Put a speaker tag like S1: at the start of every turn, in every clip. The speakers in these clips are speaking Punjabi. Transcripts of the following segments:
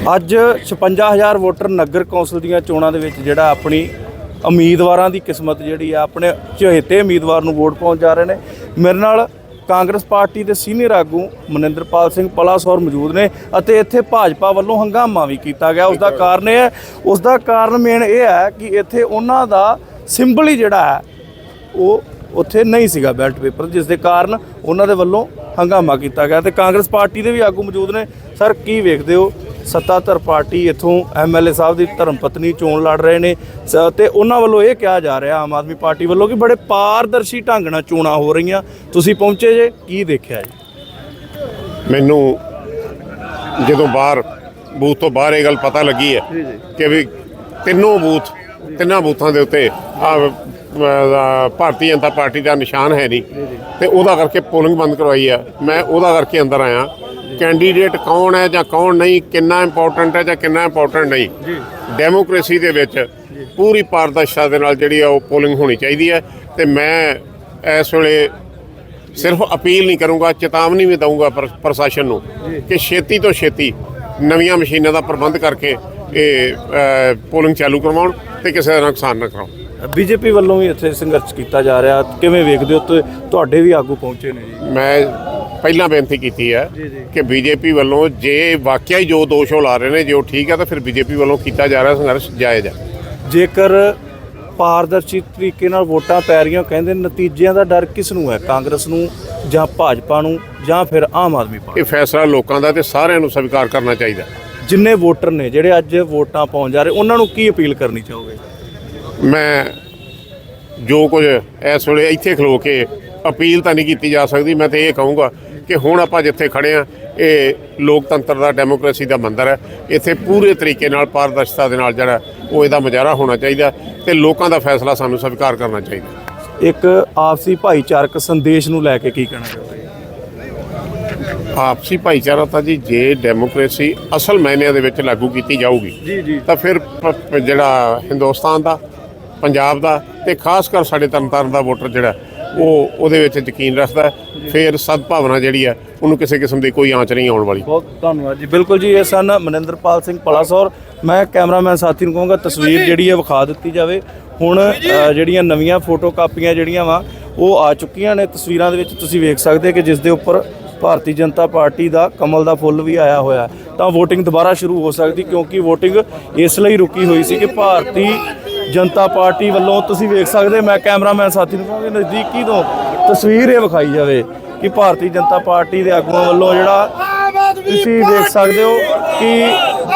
S1: ਅੱਜ 56000 ਵੋਟਰ ਨਗਰ ਕੌਂਸਲ ਦੀਆਂ ਚੋਣਾਂ ਦੇ ਵਿੱਚ ਜਿਹੜਾ ਆਪਣੀ ਉਮੀਦਵਾਰਾਂ ਦੀ ਕਿਸਮਤ ਜਿਹੜੀ ਆ ਆਪਣੇ ਚਹੇਤੇ ਉਮੀਦਵਾਰ ਨੂੰ ਵੋਟ ਪਾਉਣ ਜਾ ਰਹੇ ਨੇ। ਮੇਰੇ ਨਾਲ ਕਾਂਗਰਸ ਪਾਰਟੀ ਦੇ ਸੀਨੀਅਰ ਆਗੂ ਮਨਿੰਦਰਪਾਲ ਸਿੰਘ ਪਲਾਸੌਰ ਮੌਜੂਦ ਨੇ ਅਤੇ ਇੱਥੇ ਭਾਜਪਾ ਵੱਲੋਂ ਹੰਗਾਮਾ ਵੀ ਕੀਤਾ ਗਿਆ। ਉਸ ਦਾ ਕਾਰਨ ਇਹ ਹੈ ਉਸ ਦਾ ਕਾਰਨ ਮੇਨ ਇਹ ਹੈ ਕਿ ਇੱਥੇ ਉਹਨਾਂ ਦਾ ਸਿੰਬਲ ਹੀ ਜਿਹੜਾ ਹੈ ਉਹ ਉੱਥੇ ਨਹੀਂ ਸੀਗਾ ਬੈਲਟ ਪੇਪਰ ਜਿਸ ਦੇ ਕਾਰਨ ਉਹਨਾਂ ਦੇ ਵੱਲੋਂ ਹੰਗਾਮਾ ਕੀਤਾ ਗਿਆ। ਤੇ ਕਾਂਗਰਸ ਪਾਰਟੀ ਦੇ ਵੀ ਆਗੂ ਮੌਜੂਦ ਨੇ। ਸਰ ਕੀ ਵੇਖਦੇ ਹੋ? ਸੱਤਾਧਰ ਪਾਰਟੀ ਇਥੋਂ ਐਮਐਲਏ ਸਾਹਿਬ ਦੀ ਧਰਮ ਪਤਨੀ ਚੋਣ ਲੜ ਰਹੇ ਨੇ ਤੇ ਉਹਨਾਂ ਵੱਲੋਂ ਇਹ ਕਿਹਾ ਜਾ ਰਿਹਾ ਆਮ ਆਦਮੀ ਪਾਰਟੀ ਵੱਲੋਂ ਕਿ ਬੜੇ ਪਾਰਦਰਸ਼ੀ ਢੰਗ ਨਾਲ ਚੋਣਾਂ ਹੋ ਰਹੀਆਂ। ਤੁਸੀਂ ਪਹੁੰਚੇ ਜੇ ਕੀ ਦੇਖਿਆ ਜੀ?
S2: ਮੈਨੂੰ ਜਦੋਂ ਬਾਹਰ ਬੂਥ ਤੋਂ ਬਾਹਰ ਇਹ ਗੱਲ ਪਤਾ ਲੱਗੀ ਹੈ ਕਿ ਵੀ ਤਿੰਨੋਂ ਬੂਥ ਤਿੰਨਾਂ ਬੂਥਾਂ ਦੇ ਉੱਤੇ ਆ ਭਾਰਤੀ ਜਨਤਾ ਪਾਰਟੀ ਦਾ ਨਿਸ਼ਾਨ ਹੈ ਨਹੀਂ। ਤੇ ਉਹਦਾ ਕਰਕੇ ਪੋਲਿੰਗ ਬੰਦ ਕਰਵਾਈ ਹੈ ਮੈਂ ਉਹਦਾ ਕਰਕੇ ਅੰਦਰ ਆਇਆ। ਕੈਂਡੀਡੇਟ ਕੌਣ ਹੈ ਜਾਂ ਕੌਣ ਨਹੀਂ ਕਿੰਨਾ ਇੰਪੋਰਟੈਂਟ ਹੈ ਜਾਂ ਕਿੰਨਾ ਇੰਪੋਰਟੈਂਟ ਨਹੀਂ। ਡੈਮੋਕ੍ਰੇਸੀ ਦੇ ਵਿੱਚ ਪੂਰੀ ਪਾਰਦਰਸ਼ਤਾ ਦੇ ਨਾਲ ਜਿਹੜੀ ਆ ਉਹ ਪੋਲਿੰਗ ਹੋਣੀ ਚਾਹੀਦੀ ਹੈ ਤੇ ਮੈਂ ਇਸ ਵੇਲੇ ਸਿਰਫ ਅਪੀਲ ਨਹੀਂ ਕਰੂੰਗਾ ਚੇਤਾਵਨੀ ਵੀ ਦਊਂਗਾ ਪ੍ਰ- ਪ੍ਰਸ਼ਾਸਨ ਨੂੰ ਕਿ ਛੇਤੀ ਤੋਂ ਛੇਤੀ ਨਵੀਆਂ ਮਸ਼ੀਨਾਂ ਦਾ ਪ੍ਰਬੰਧ ਕਰਕੇ ਇਹ ਪੋਲਿੰਗ ਚਾਲੂ ਕਰਵਾਉਣ ਤੇ ਕਿਸੇ ਦਾ ਨੁਕਸਾਨ ਨਾ ਕਰਾਉਣ।
S1: ਬੀਜੇਪੀ ਵੱਲੋਂ ਵੀ ਇੱਥੇ ਸੰਘਰਸ਼ ਕੀਤਾ ਜਾ ਰਿਹਾ। ਕਿਵੇਂ ਵੇਖਦੇ ਹੋ? ਤੇ ਤੁਹਾਡੇ ਵੀ ਆਗੂ ਪਹੁੰਚੇ ਨੇ ਜੀ।
S2: ਮੈਂ ਪਹਿਲਾਂ ਬੇਨਤੀ ਕੀਤੀ ਹੈ ਕਿ ਬੀਜੇਪੀ ਵੱਲੋਂ ਜੇ ਵਾਕਿਆ ਹੀ ਜੋ ਦੋਸ਼ ਉਹ ਲਾ ਰਹੇ ਨੇ ਜੇ ਉਹ ਠੀਕ ਹੈ ਤਾਂ ਫਿਰ ਬੀਜੇਪੀ ਵੱਲੋਂ ਕੀਤਾ ਜਾ ਰਿਹਾ ਸੰਘਰਸ਼ ਜਾਇਜ਼ ਹੈ।
S1: ਜੇਕਰ ਪਾਰਦਰਸ਼ੀ ਤਰੀਕੇ ਨਾਲ ਵੋਟਾਂ ਪੈ ਰਹੀਆਂ ਕਹਿੰਦੇ ਨਤੀਜਿਆਂ ਦਾ ਡਰ ਕਿਸ ਨੂੰ ਹੈ? ਕਾਂਗਰਸ ਨੂੰ ਜਾਂ ਭਾਜਪਾ ਨੂੰ ਜਾਂ ਫਿਰ ਆਮ ਆਦਮੀ ਪਾਰਟੀ?
S2: ਇਹ ਫੈਸਲਾ ਲੋਕਾਂ ਦਾ ਤੇ ਸਾਰਿਆਂ ਨੂੰ ਸਵੀਕਾਰ ਕਰਨਾ ਚਾਹੀਦਾ।
S1: ਜਿੰਨੇ ਵੋਟਰ ਨੇ ਜਿਹੜੇ ਅੱਜ ਵੋਟਾਂ ਪਾਉਣ ਜਾ ਰਹੇ ਉਹਨਾਂ ਨੂੰ ਕੀ ਅਪੀਲ ਕਰਨੀ ਚਾਹੋਗੇ?
S2: ਮੈਂ ਜੋ ਕੁਝ ਇਸ ਵੇਲੇ ਇੱਥੇ ਖਲੋ ਕੇ ਅਪੀਲ ਤਾਂ ਨਹੀਂ ਕੀਤੀ ਜਾ ਸਕਦੀ ਮੈਂ ਤੇ ਇਹ ਕਹੂੰਗਾ ਕਿ ਹੁਣ ਆਪਾਂ ਜਿੱਥੇ ਖੜੇ ਆ ਇਹ ਲੋਕਤੰਤਰ ਦਾ ਡੈਮੋਕ੍ਰੇਸੀ ਦਾ ਮੰਦਰ ਹੈ। ਇੱਥੇ ਪੂਰੇ ਤਰੀਕੇ ਨਾਲ ਪਾਰਦਰਸ਼ਤਾ ਦੇ ਨਾਲ ਜਿਹੜਾ ਉਹ ਇਹਦਾ ਮੁਜ਼ਾਹਰਾ ਹੋਣਾ ਚਾਹੀਦਾ ਤੇ ਲੋਕਾਂ ਦਾ ਫੈਸਲਾ ਸਾਨੂੰ ਸਵੀਕਾਰ ਕਰਨਾ ਚਾਹੀਦਾ।
S1: ਇੱਕ ਆਪਸੀ ਭਾਈਚਾਰਕ ਸੰਦੇਸ਼ ਨੂੰ ਲੈ ਕੇ ਕੀ ਕਹਿਣਾ ਚਾਹੋਗੇ?
S2: ਆਪਸੀ ਭਾਈਚਾਰਾ ਤਾਂ ਜੀ ਜੇ ਡੈਮੋਕ੍ਰੇਸੀ ਅਸਲ ਮਾਇਨਿਆਂ ਦੇ ਵਿੱਚ ਲਾਗੂ ਕੀਤੀ ਜਾਊਗੀ ਤਾਂ ਫਿਰ ਜਿਹੜਾ ਹਿੰਦੁਸਤਾਨ ਦਾ ਪੰਜਾਬ ਦਾ ਤੇ ਖਾਸ ਕਰ ਸਾਡੇ ਤਰਨਤਾਰਨ ਦਾ ਵੋਟਰ ਜਿਹੜਾ, ਉਹ ਉਹਦੇ ਵਿੱਚ ਯਕੀਨ ਰੱਖਦਾ ਹੈ। ਫਿਰ ਸਦਭਾਵਨਾ ਜਿਹੜੀ ਹੈ, ਉਹਨੂੰ ਕਿਸੇ ਕਿਸਮ ਦੀ ਕੋਈ ਆਂਚ ਨਹੀਂ ਆਉਣ ਵਾਲੀ।
S1: ਬਹੁਤ ਧੰਨਵਾਦ ਜੀ। ਬਿਲਕੁਲ ਜੀ, ਇਹ ਸਨ ਮਨਿੰਦਰਪਾਲ ਸਿੰਘ ਪਲਾਸੌਰ। ਮੈਂ ਕੈਮਰਾਮੈਨ ਸਾਥੀ ਨੂੰ ਕਹੂੰਗਾ, ਤਸਵੀਰ ਜਿਹੜੀ ਹੈ ਵਿਖਾ ਦਿੱਤੀ ਜਾਵੇ। ਹੁਣ ਜਿਹੜੀਆਂ ਨਵੀਆਂ ਫੋਟੋ ਕਾਪੀਆਂ ਜਿਹੜੀਆਂ ਵਾ, ਉਹ ਆ ਚੁੱਕੀਆਂ ਨੇ। ਤਸਵੀਰਾਂ ਦੇ ਵਿੱਚ ਤੁਸੀਂ ਵੇਖ ਸਕਦੇ ਕਿ ਜਿਸ ਦੇ ਉੱਪਰ ਭਾਰਤੀ ਜਨਤਾ ਪਾਰਟੀ ਦਾ ਕਮਲ ਦਾ ਫੁੱਲ ਵੀ ਆਇਆ ਹੋਇਆ ਤਾਂ VOTING ਦੁਬਾਰਾ ਸ਼ੁਰੂ ਹੋ ਸਕਦੀ, ਕਿਉਂਕਿ VOTING ਇਸ ਲਈ ਰੁਕੀ ਹੋਈ ਸੀ ਕਿ ਭਾਰਤੀ ਜਨਤਾ ਪਾਰਟੀ ਵੱਲੋਂ ਤੁਸੀਂ ਵੇਖ ਸਕਦੇ ਮੈਂ ਕੈਮਰਾਮੈਨ ਸਾਥੀ ਨੂੰ ਕਹਾਂਗੇ, ਨਜ਼ਦੀਕੀ ਤੋਂ ਤਸਵੀਰ ਇਹ ਵਿਖਾਈ ਜਾਵੇ ਕਿ ਭਾਰਤੀ ਜਨਤਾ ਪਾਰਟੀ ਦੇ ਆਗੂਆਂ ਵੱਲੋਂ ਜਿਹੜਾ ਤੁਸੀਂ ਦੇਖ ਸਕਦੇ ਹੋ ਕਿ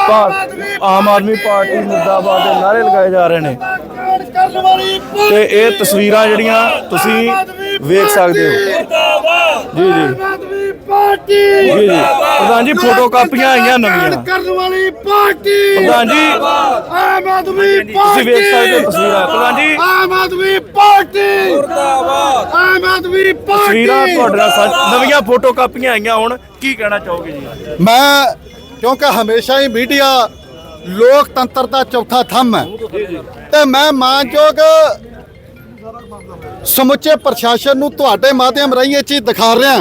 S1: ਭਾਰਤ ਆਮ ਆਦਮੀ ਪਾਰਟੀ ਮੁਰਦਾਬਾਦ ਦੇ ਨਾਰੇ ਲਗਾਏ ਜਾ ਰਹੇ ਨੇ। ਤੇ ਇਹ ਤਸਵੀਰਾਂ ਜਿਹੜੀਆਂ ਤੁਸੀਂ ਵੇਖ ਸਕਦੇ ਹੋ। ਜੀ ਜੀ।
S3: ਪਾਰਟੀ!
S1: ਜੀ। ਜੀ ਪ੍ਰਧਾਨ ਜੀ ਫੋਟੋ ਕਾਪੀਆਂ ਆਈਆਂ ਨਵੀਆਂ।
S3: ਕਰਨ ਵਾਲੀ ਪਾਰਟੀ!
S1: ਪ੍ਰਧਾਨ ਜੀ।
S3: ਆਮ ਆਦਮੀ
S1: ਤੁਸੀਂ
S3: ਪਾਰਟੀ!
S1: ਵੇਖ ਸਕਦੇ ਹੋ ਤਸਵੀਰਾਂ। ਪ੍ਰਧਾਨ ਜੀ।
S3: ਆਮ ਆਦਮੀ ਪਾਰਟੀ! ਮੁਰਦਾਬਾਦ! ਆਮ ਆਦਮੀ ਪਾਰਟੀ!
S1: ਤਸਵੀਰਾਂ ਤੁਹਾਡੇ ਨਾਲ ਸਾਂਝ- ਨਵੀਆਂ ਫੋਟੋ ਕਾਪੀਆਂ ਆਈਆਂ ਹੁਣ। ਕੀ ਕਹਿਣਾ ਚਾਹੋਗੇ ਜੀ?
S4: ਮੈਂ ਕਿਉਂਕਿ ਹਮੇਸ਼ਾ ਹੀ ਮੀਡੀਆ ਲੋਕਤੰਤਰ ਦਾ ਚੌਥਾ ਥੰਮ ਹੈ। ਤੇ ਮੈਂ ਮਾਨਯੋਗ ਸਮੁੱਚੇ ਪ੍ਰਸ਼ਾਸਨ ਨੂੰ ਤੁਹਾਡੇ ਮਾਧਿਅਮ ਰਾਹੀਂ ਇਹ ਚੀਜ਼ ਦਿਖਾ ਰਿਹਾ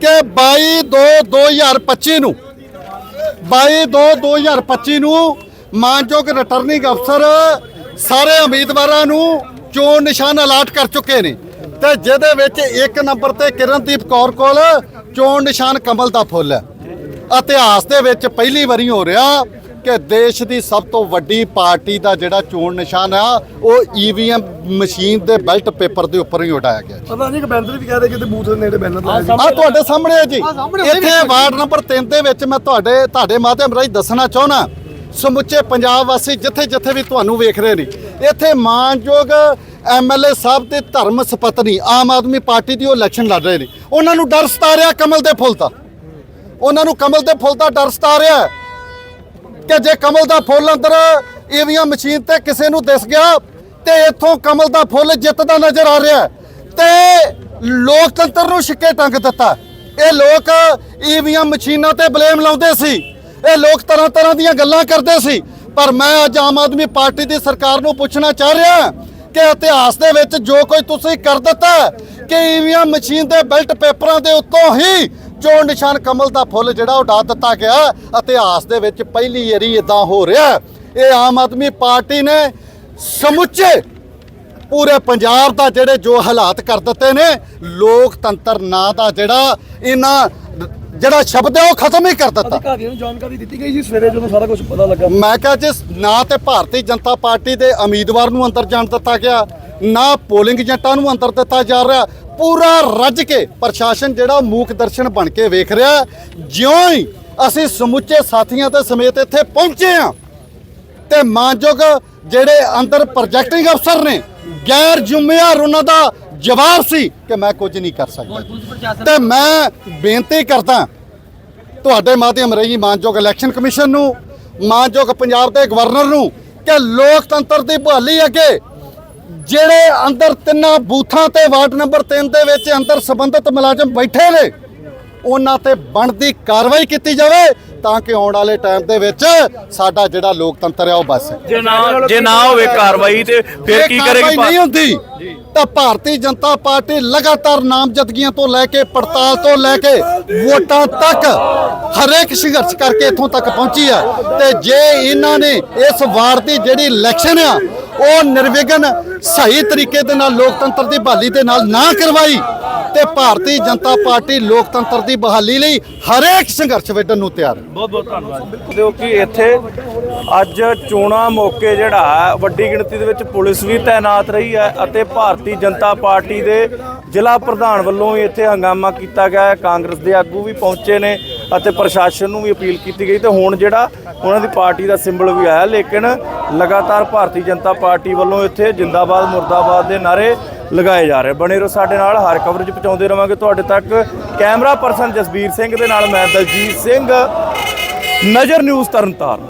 S4: ਕਿ 22 2 2025 ਨੂੰ 22 2 2025 ਨੂੰ ਮਾਨਯੋਗ ਰਿਟਰਨਿੰਗ ਅਫਸਰ ਸਾਰੇ ਉਮੀਦਵਾਰਾਂ ਨੂੰ ਚੋਣ ਨਿਸ਼ਾਨ ਅਲਾਟ ਕਰ ਚੁੱਕੇ ਨੇ ਤੇ ਜਿਹਦੇ ਵਿੱਚ ਇੱਕ ਨੰਬਰ ਤੇ ਕਿਰਨਦੀਪ ਕੌਰ ਕੋਲ ਚੋਣ ਨਿਸ਼ਾਨ ਕਮਲ ਦਾ ਫੁੱਲ ਹੈ। ਇਤਿਹਾਸ ਦੇ ਵਿੱਚ ਪਹਿਲੀ ਵਾਰੀ ਹੋ ਰਿਹਾ ਕਿ ਦੇਸ਼ ਦੀ ਸਭ ਤੋਂ ਵੱਡੀ ਪਾਰਟੀ ਦਾ ਜਿਹੜਾ ਚੋਣ ਨਿਸ਼ਾਨ ਆ ਉਹ ਈਵੀਐਮ ਮਸ਼ੀਨ ਦੇ ਬੈਲਟ ਪੇਪਰ ਦੇ ਉੱਪਰ ਹੀ ਉਡਾਇਆ ਗਿਆ
S3: ਪਤਾ ਨਹੀਂ ਕਿ ਬੈਨਰ ਵੀ ਕਹਦੇ ਕਿਤੇ ਬੂਥ ਦੇ ਨੇੜੇ ਬੈਨਰ ਲਾਇਆ
S4: ਆ ਤੁਹਾਡੇ ਸਾਹਮਣੇ ਹੈ ਜੀ। ਇੱਥੇ ਵਾਰਡ ਨੰਬਰ 3 ਦੇ ਵਿੱਚ ਮੈਂ ਤੁਹਾਡੇ ਤੁਹਾਡੇ ਮਾਧਿਅਮ ਰਾਹੀਂ ਦੱਸਣਾ ਚਾਹੁੰਦਾ ਸਮੁੱਚੇ ਪੰਜਾਬ ਵਾਸੀ ਜਿੱਥੇ ਜਿੱਥੇ ਵੀ ਤੁਹਾਨੂੰ ਵੇਖ ਰਹੇ ਨੇ ਇੱਥੇ ਮਾਨਯੋਗ ਐਮਐਲਏ ਸਾਹਿਬ ਦੇ ਧਰਮ ਸਪਤਨੀ ਆਮ ਆਦਮੀ ਪਾਰਟੀ ਦੀ ਉਹ ਇਲੈਕਸ਼ਨ ਲੜ ਰਹੇ ਨੇ। ਉਹਨਾਂ ਨੂੰ ਡਰ ਸਤਾ ਰਿਹਾ ਕਮਲ ਦੇ ਫੁੱਲ ਦਾ। ਉਹਨਾਂ ਨੂੰ ਕਮਲ ਦੇ ਫੁੱਲ ਦਾ ਡਰ ਸਤਾ ਰਿਹਾ। ਕਿ ਜੇ ਕਮਲ ਦਾ ਫੁੱਲ ਅੰਦਰ ਈਵੀਐਮ ਮਸ਼ੀਨ ਤੇ ਕਿਸੇ ਨੂੰ ਦਿਸ ਗਿਆ, ਤੇ ਇੱਥੋਂ ਕਮਲ ਦਾ ਫੁੱਲ ਜਿੱਤਦਾ ਨਜ਼ਰ ਆ ਰਿਹਾ ਹੈ। ਤੇ ਲੋਕਤੰਤਰ ਨੂੰ ਛਿੱਕੇ ਟੰਗ ਦਿੱਤਾ। ਇਹ ਲੋਕ ਈਵੀਐਮ ਮਸ਼ੀਨਾਂ ਤੇ ਬਲੇਮ ਲਾਉਂਦੇ ਸੀ। ਇਹ ਲੋਕ ਤਰ੍ਹਾਂ ਤਰ੍ਹਾਂ ਦੀਆਂ ਗੱਲਾਂ ਕਰਦੇ ਸੀ। ਪਰ ਮੈਂ ਅੱਜ ਆਮ ਆਦਮੀ ਪਾਰਟੀ ਦੀ ਸਰਕਾਰ ਨੂੰ ਪੁੱਛਣਾ ਚਾਹ ਰਿਹਾ ਕਿ ਇਤਿਹਾਸ ਦੇ ਵਿੱਚ ਜੋ ਕੁਝ ਤੁਸੀਂ ਕਰ ਦਿੱਤਾ ਹੈ ਕਿ ਈਵੀਐਮ ਮਸ਼ੀਨ ਦੇ ਬੈਲਟ ਪੇਪਰਾਂ ਦੇ ਉੱਤੋਂ ਹੀ ਚੋਣ ਨਿਸ਼ਾਨ ਕਮਲ ਦਾ ਫੁੱਲ ਜਿਹੜਾ ਉਹ ਡਾ ਦਿੱਤਾ ਗਿਆ। ਇਤਿਹਾਸ ਦੇ ਵਿੱਚ ਪਹਿਲੀ ਵਾਰੀ ਇਦਾਂ ਹੋ ਰਿਹਾ ਇਹ ਆਮ ਆਦਮੀ ਪਾਰਟੀ ਨੇ ਸਮੁੱਚੇ ਪੂਰੇ ਪੰਜਾਬ ਦਾ ਜਿਹੜੇ ਜੋ ਹਾਲਾਤ ਕਰ ਦਿੱਤੇ ਨੇ ਲੋਕਤੰਤਰ ਨਾਂ ਦਾ ਜਿਹੜਾ ਇਹਨਾਂ ਜਿਹੜਾ ਸ਼ਬਦ ਹੈ ਉਹ ਖਤਮ ਹੀ ਕਰ ਦਿੱਤਾ।
S3: ਅਧਿਕਾਰੀਆਂ ਨੂੰ ਜਾਣਕਾਰੀ ਦਿੱਤੀ ਗਈ ਸੀ ਸਵੇਰੇ ਜਦੋਂ ਸਾਰਾ ਕੁਝ ਪਤਾ ਲੱਗਾ।
S4: ਮੈਂ ਕਿਹਾ ਜਿਸ ਨਾ ਤੇ ਭਾਰਤੀ ਜਨਤਾ ਪਾਰਟੀ ਦੇ ਉਮੀਦਵਾਰ ਨੂੰ ਅੰਦਰ ਜਾਣ ਦਿੱਤਾ ਗਿਆ। ਨਾ ਪੋਲਿੰਗ ਏਜੰਟਾਂ ਨੂੰ ਅੰਦਰ ਦਿੱਤਾ ਜਾ ਰਿਹਾ। ਪੂਰਾ ਰੱਜ ਕੇ ਪ੍ਰਸ਼ਾਸਨ ਜਿਹੜਾ ਮੂਕ ਦਰਸ਼ਨ ਬਣ ਕੇ ਵੇਖ ਰਿਹਾ ਜਿਉਂ ਹੀ ਅਸੀਂ ਸਮੁੱਚੇ ਸਾਥੀਆਂ ਦੇ ਸਮੇਤ ਇੱਥੇ ਪਹੁੰਚੇ ਆ ਤੇ ਮਾਨਯੋਗ ਜਿਹੜੇ ਅੰਦਰ ਪ੍ਰੋਜੈਕਟਿੰਗ ਅਫਸਰ ਨੇ ਗੈਰ ਜ਼ਿੰਮੇਵਾਰ ਉਹਨਾਂ ਦਾ ਜਵਾਬ ਸੀ ਕਿ ਮੈਂ ਕੁਝ ਨਹੀਂ ਕਰ ਸਕਦਾ। ਤੇ ਮੈਂ ਬੇਨਤੀ ਕਰਦਾ ਤੁਹਾਡੇ ਮਾਧਿਅਮ ਰਹੀ ਮਾਨਯੋਗ ਇਲੈਕਸ਼ਨ ਕਮਿਸ਼ਨ ਨੂੰ ਮਾਨਯੋਗ ਪੰਜਾਬ ਦੇ ਗਵਰਨਰ ਨੂੰ ਕਿ ਲੋਕਤੰਤਰ ਦੀ ਬਹਾਲੀ ਅੱਗੇ ਜਿਹੜੇ ਅੰਦਰ ਤਿੰਨਾਂ ਬੂਥਾਂ ਤੇ ਵਾਰਡ ਨੰਬਰ 3 ਦੇ ਵਿੱਚ ਅੰਦਰ ਸੰਬੰਧਿਤ ਮੁਲਾਜ਼ਮ ਬੈਠੇ ਨੇ ਉਹਨਾਂ ਤੇ ਬਣਦੀ ਕਾਰਵਾਈ ਕੀਤੀ ਜਾਵੇ ਤਾਂ ਕਿ ਆਉਣ ਵਾਲੇ ਟਾਈਮ ਦੇ ਵਿੱਚ ਸਾਡਾ ਜਿਹੜਾ ਲੋਕਤੰਤਰ ਹੈ ਉਹ ਬਸ
S1: ਜੇ ਨਾ ਜੇ ਨਾ ਹੋਵੇ ਕਾਰਵਾਈ ਤੇ ਫਿਰ ਕੀ ਕਰੇਗੀ
S4: ਨਹੀਂ ਹੁੰਦੀ ਤਾਂ ਭਾਰਤੀ ਜਨਤਾ ਪਾਰਟੀ ਲਗਾਤਾਰ ਨਾਮਜ਼ਦਗੀਆਂ ਤੋਂ ਲੈ ਕੇ ਪੜਤਾਲ ਤੋਂ ਲੈ ਕੇ ਵੋਟਾਂ ਤੱਕ ਹਰੇਕ ਸੰਘਰਸ਼ ਕਰਕੇ ਇੱਥੋਂ ਤੱਕ ਪਹੁੰਚੀ ਆ। ਤੇ ਜੇ ਇਹਨਾਂ ਨੇ ਇਸ ਵਾਰ ਦੀ ਜਿਹੜੀ ਇਲੈਕਸ਼ਨ ਆ ਉਹ ਨਿਰਵਿਘਨ ਸਹੀ ਤਰੀਕੇ ਦੇ ਨਾਲ ਲੋਕਤੰਤਰ ਦੀ ਬਹਾਲੀ ਦੇ ਨਾਲ ਨਾ ਕਰਵਾਈ ਤੇ ਭਾਰਤੀ ਜਨਤਾ ਪਾਰਟੀ ਲੋਕਤੰਤਰ ਦੀ ਬਹਾਲੀ ਲਈ ਹਰੇਕ ਸੰਘਰਸ਼ ਵਿੱਢਣ ਨੂੰ ਤਿਆਰ
S1: ਬਹੁਤ ਬਹੁਤ ਧੰਨਵਾਦ। ਕਿਉਂਕਿ ਇੱਥੇ ਅੱਜ ਚੋਣਾਂ ਮੌਕੇ ਜਿਹੜਾ ਹੈ, ਵੱਡੀ ਗਿਣਤੀ ਦੇ ਵਿੱਚ ਪੁਲਿਸ ਵੀ ਤਾਇਨਾਤ ਰਹੀ ਹੈ ਅਤੇ ਭਾਰਤੀ ਜਨਤਾ ਪਾਰਟੀ ਦੇ ਜ਼ਿਲ੍ਹਾ ਪ੍ਰਧਾਨ ਵੱਲੋਂ ਵੀ ਇੱਥੇ ਹੰਗਾਮਾ ਕੀਤਾ ਗਿਆ ਹੈ। ਕਾਂਗਰਸ ਦੇ ਆਗੂ ਵੀ ਪਹੁੰਚੇ ਨੇ। ਅਤੇ ਪ੍ਰਸ਼ਾਸਨ ਨੂੰ ਵੀ ਅਪੀਲ ਕੀਤੀ ਗਈ ਤੇ ਹੁਣ ਜਿਹੜਾ ਉਹਨਾਂ ਦੀ ਪਾਰਟੀ ਦਾ ਸਿੰਬਲ ਵੀ ਆਇਆ, ਲੇਕਿਨ ਲਗਾਤਾਰ ਭਾਰਤੀ ਜਨਤਾ ਪਾਰਟੀ ਵੱਲੋਂ ਇੱਥੇ ਜਿੰਦਾਬਾਦ, ਮੁਰਦਾਬਾਦ ਦੇ ਨਾਰੇ ਲਗਾਏ ਜਾ ਰਹੇ। ਬਣੇ ਰਹੋ ਸਾਡੇ ਨਾਲ, ਹਰ ਕਵਰੇਜ ਪਹੁੰਚਾਉਂਦੇ ਰਵਾਂਗੇ। ਤੁਹਾਡੇ ਤੱਕ ਕੈਮਰਾ ਪਰਸਨ ਜਸਬੀਰ ਸਿੰਘ ਦੇ ਨਾਲ ਮੈਂ ਦਲਜੀਤ ਸਿੰਘ। ਨਜ਼ਰ ਨਿਊਜ਼ ਤਰਨਤਾਰਨ।